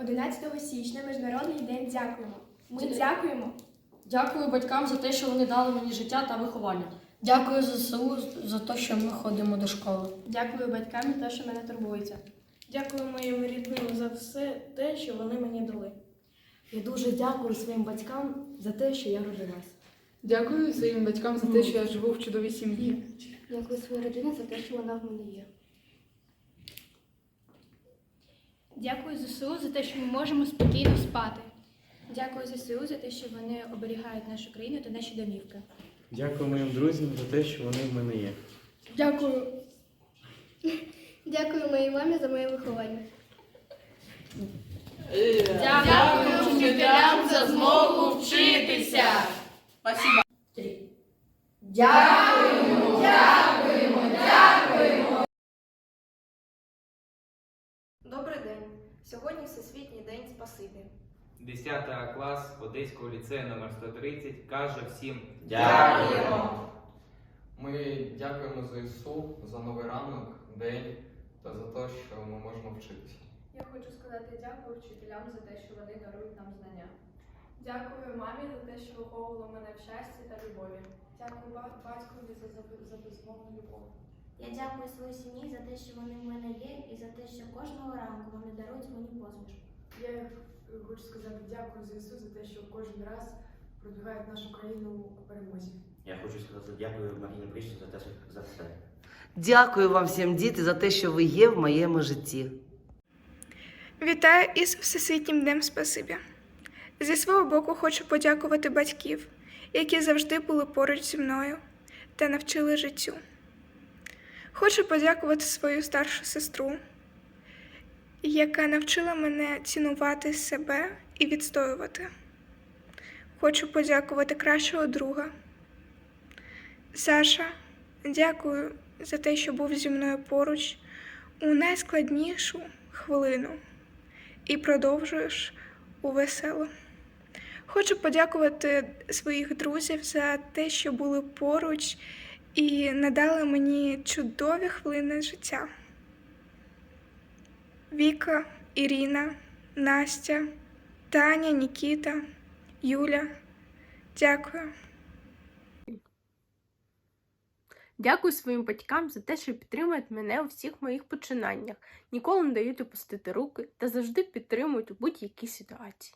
11 січня Міжнародний день дякуємо. Ми дякуємо. Дякую батькам за те, що вони дали мені життя та виховання. Дякую ЗСУ за те, що ми ходимо до школи. Дякую батькам за те, що мене турбуються. Дякую моїм рідним за все те, що вони мені дали. Я дуже дякую своїм батькам за те, що я родилась. Дякую своїм батькам за те, що я живу в чудовій сім'ї. Дякую своїй родині за те, що вона в мене є. Дякую ЗСУ за те, що ми можемо спокійно спати. Дякую ЗСУ за те, що вони оберігають нашу країну та наші домівки. Дякую моїм друзям за те, що вони в мене є. Дякую. Дякую моїй мамі за моє виховання. Дякую вчителям за змогу вчитися. Добрий день. Сьогодні Всесвітній день спасибі. 10 клас Одеського ліцею номер 130 каже всім Дякуємо! Ми дякуємо ЗСУ за новий ранок, день та за те, що ми можемо вчитися. Я хочу сказати дякую вчителям за те, що вони дарують нам знання. Дякую мамі за те, що виховувала мене в щасті та любові. Дякую батькові за, за, за безмовну любов. Я дякую своїй сім'ї за те, що вони в мене є, і за те, що кожного ранку вони дарують мені посмішку. Я хочу сказати дякую ЗСУ за те, що кожен раз продвигають нашу країну у перемозі. Я хочу сказати дякую Маріні Брічці за те, що- за все. Дякую вам всім, діти, за те, що ви є в моєму житті. Вітаю із Всесвітнім Днем Спасибі. Зі свого боку хочу подякувати батьків, які завжди були поруч зі мною та навчили життю. Хочу подякувати свою старшу сестру, яка навчила мене цінувати себе і відстоювати. Хочу подякувати кращого друга. Саша, дякую за те, що був зі мною поруч у найскладнішу хвилину і продовжуєш у веселу. Хочу подякувати своїх друзів за те, що були поруч і надали мені чудові хвилини життя. Віка, Ірина, Настя, Таня, Нікіта, Юля. Дякую. Дякую своїм батькам за те, що підтримують мене у всіх моїх починаннях, ніколи не дають опустити руки та завжди підтримують у будь-якій ситуації.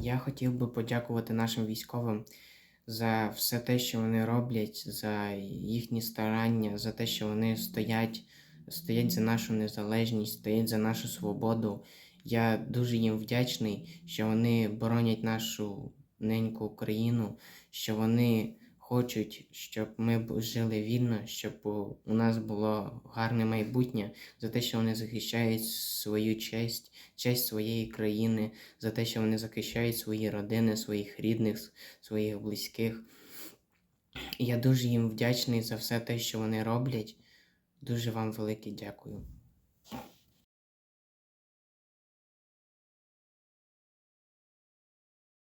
Я хотів би подякувати нашим військовим за все те, що вони роблять, за їхні старання, за те, що вони стоять, стоять за нашу незалежність, стоять за нашу свободу. Я дуже їм вдячний, що вони боронять нашу неньку Україну, що вони хочуть, щоб ми жили вільно, щоб у нас було гарне майбутнє, за те, що вони захищають свою честь, честь своєї країни, за те, що вони захищають свої родини, своїх рідних, своїх близьких. Я дуже їм вдячний за все те, що вони роблять. Дуже вам велике дякую.